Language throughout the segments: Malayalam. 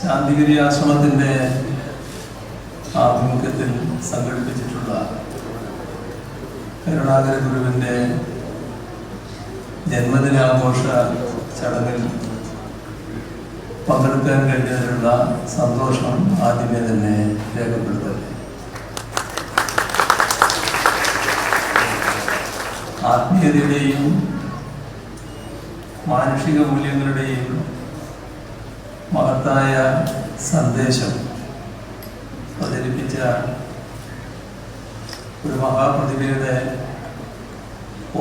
ശാന്തിഗിരി ആശ്രമത്തിന്റെ ആഭിമുഖ്യത്തിൽ സംഘടിപ്പിച്ചിട്ടുള്ള കരുണാകര ഗുരുവിന്റെ ജന്മദിനാഘോഷ ചടങ്ങിൽ പങ്കെടുക്കാൻ കഴിഞ്ഞതിലുള്ള സന്തോഷം ആദ്യമേ തന്നെ രേഖപ്പെടുത്തട്ടെ ആത്മീയതയുടെയും മാനുഷിക മൂല്യങ്ങളുടെയും മഹത്തായ സന്ദേശം അവതരിപ്പിച്ച ഒരു മഹാപ്രതിഭയുടെ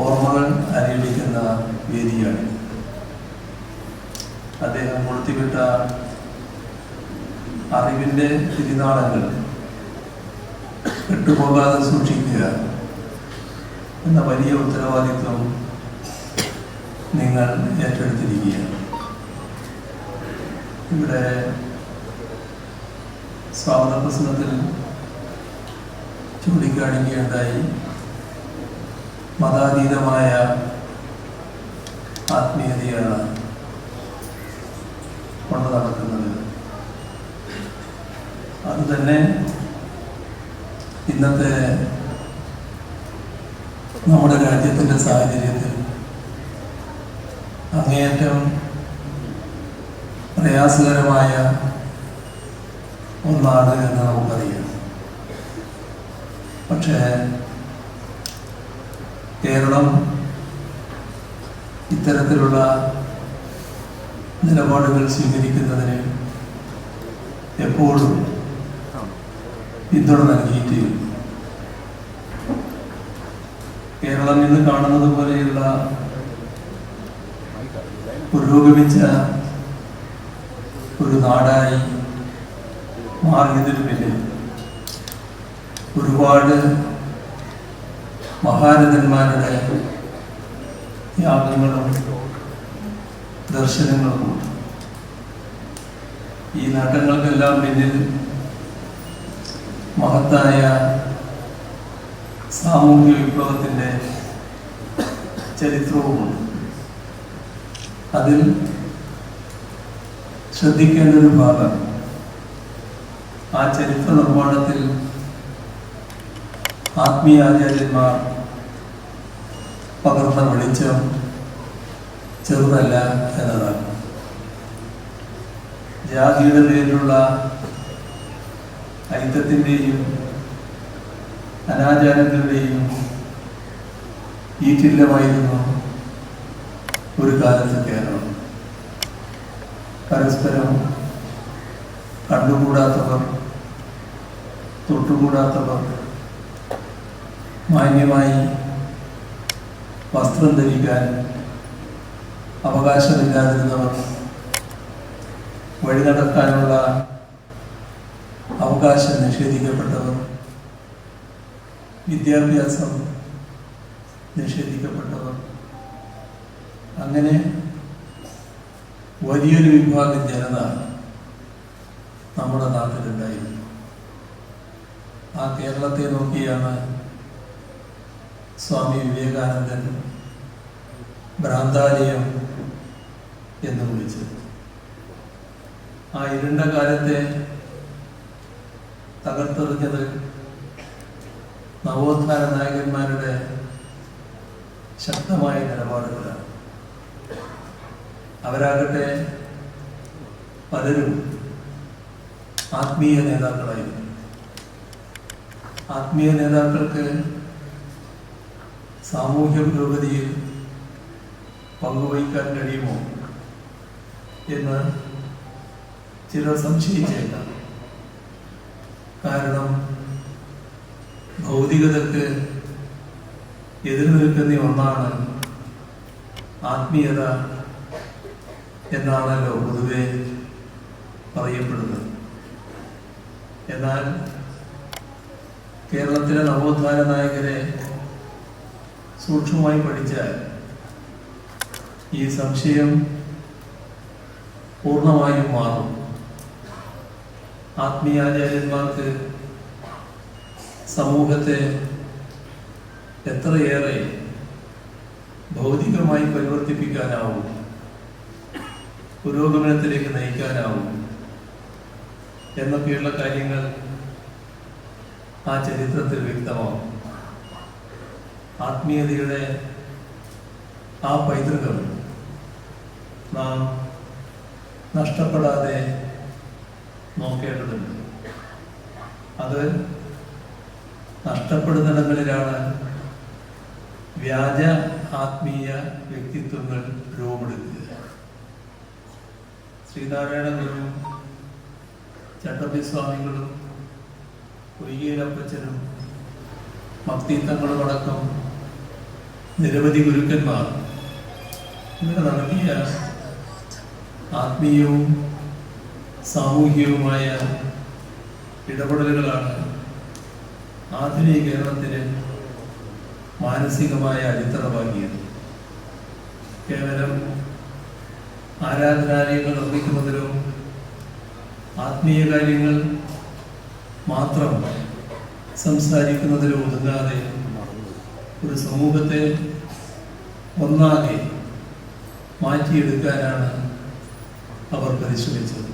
ഓർമ്മകൾ അനുഭവിക്കുന്ന വേദിയാണ്. അദ്ദേഹം കൊളുത്തിവിട്ട അറിവിന്റെ തിരുനാളങ്ങൾ വിട്ടുപോകാതെ സൂക്ഷിക്കുക എന്ന വലിയ ഉത്തരവാദിത്വം നിങ്ങൾ ഏറ്റെടുത്തിരിക്കുകയാണ്. ഇവിടെ സ്വാഗത പ്രസംഗത്തിൽ ചൂണ്ടിക്കാണിക്കുകയുണ്ടായി മതാതീതമായ ആത്മീയതയാണ് കൊണ്ട് നടക്കുന്നത്. അത് തന്നെ ഇന്നത്തെ നമ്മുടെ രാജ്യത്തിന്റെ സാഹചര്യത്തിൽ അങ്ങേയറ്റം പ്രയാസകരമായ ഒന്നാണ് എന്ന് നമുക്കറിയാം. പക്ഷേ കേരളം ഇത്തരത്തിലുള്ള നിലപാടുകൾ സ്വീകരിക്കുന്നതിന് എപ്പോഴും പിന്തുണ നൽകിയിട്ടില്ല. കേരളം ഇന്ന് കാണുന്നത് പോലെയുള്ള പുരോഗമിച്ച ഒരു നാടായി മാറിയതിനു പിന്നിൽ ഒരുപാട് മഹാരഥന്മാരുടെ യാഗങ്ങളും ദർശനങ്ങളും ഈ നേട്ടങ്ങൾക്കെല്ലാം പിന്നിൽ മഹത്തായ സാമൂഹ്യ വിപ്ലവത്തിന്റെ ചരിത്രവുമുണ്ട്. അതിൽ ശ്രദ്ധിക്കേണ്ട ഒരു ഭാഗം ആ ചരിത്ര നിർമ്മാണത്തിൽ ആത്മീയാചാര്യന്മാർ പകർന്ന വെളിച്ചം ചെറുതല്ല എന്നതാണ്. ജാതിയുടെ പേരിലുള്ള ഐക്യത്തിന്റെയും അനാചാരങ്ങളുടെയും ഈറ്റില്ലമായിരുന്നു ഒരു കാലത്ത് കേരളം. പരസ്പരം കണ്ടുകൂടാത്തവർ തൊട്ടുകൂടാത്തവർ മാന്യമായി വസ്ത്രം ധരിക്കാൻ അവകാശമില്ലാതിരുന്നവർ വഴി നടക്കാനുള്ള അവകാശം നിഷേധിക്കപ്പെട്ടവർ വിദ്യാഭ്യാസം നിഷേധിക്കപ്പെട്ടവർ. അങ്ങനെ വലിയൊരു വിഭാഗം ജനത നമ്മുടെ നാട്ടിലുണ്ടായിരുന്നു ആ കേരളത്തെ നോക്കിയാണ് സ്വാമി വിവേകാനന്ദൻ ഭ്രാന്താലയം എന്ന് വിളിച്ചത്. ആ ഇരുണ്ട കാലത്തെ തകർത്തെറിഞ്ഞത് നവോത്ഥാന നായകന്മാരുടെ ശക്തമായ നിലപാടുകളാണ്. അവരാകട്ടെ പലരും ആത്മീയ നേതാക്കളായിരുന്നു. ആത്മീയ നേതാക്കൾക്ക് സാമൂഹ്യ പുരോഗതിയിൽ പങ്കുവഹിക്കാൻ കഴിയുമോ എന്ന് ചിലർ സംശയിച്ചേക്കാം. കാരണം ഭൗതികതക്ക് എതിർനിൽക്കുന്ന ഒന്നാണ് ആത്മീയത എന്നാണല്ലോ പൊതുവെ പറയപ്പെടുന്നത്. എന്നാൽ കേരളത്തിലെ നവോത്ഥാന നായകരെ സൂക്ഷ്മമായി പഠിച്ചാൽ ഈ സംശയം പൂർണമായും മാറും. ആത്മീയാചാര്യന്മാർക്ക് സമൂഹത്തെ എത്രയേറെ ഭൗതികമായി പരിവർത്തിപ്പിക്കാനാവും. പുരോഗമനത്തിലേക്ക് നയിക്കാനാവും എന്നൊക്കെയുള്ള കാര്യങ്ങൾ ആ ചരിത്രത്തിൽ വ്യക്തമാവും ആത്മീയതയുടെ ആ പൈതൃകം നാം നഷ്ടപ്പെടാതെ നോക്കേണ്ടതുണ്ട്. അത് നഷ്ടപ്പെടുന്നിടങ്ങളിലാണ് വ്യാജ ആത്മീയ വ്യക്തിത്വങ്ങൾ രൂപമെടുക്കുക ശ്രീനാരായണ ഗുരു ചട്ടമ്പി സ്വാമികളും ഒയ്യേലപ്പച്ചനും ഭക്തിത്തങ്ങളും അടക്കം നിരവധി ഗുരുക്കന്മാർ ഇവർ നടത്തിയ ആത്മീയവും സാമൂഹികവുമായ ഇടപെടലുകളാണ് ആധുനിക കേരളത്തിന് മാനസികമായ അടിത്തറ പാകിയത് കേവലം ആരാധനാലയങ്ങൾ നിർമ്മിക്കുന്നതിലോ ആത്മീയ കാര്യങ്ങൾ മാത്രം സംസാരിക്കുന്നതിലോ ഒതുങ്ങാതെ ഒരു സമൂഹത്തെ ഒന്നാകെ മാറ്റിയെടുക്കാനാണ് അവർ പരിശ്രമിച്ചത്.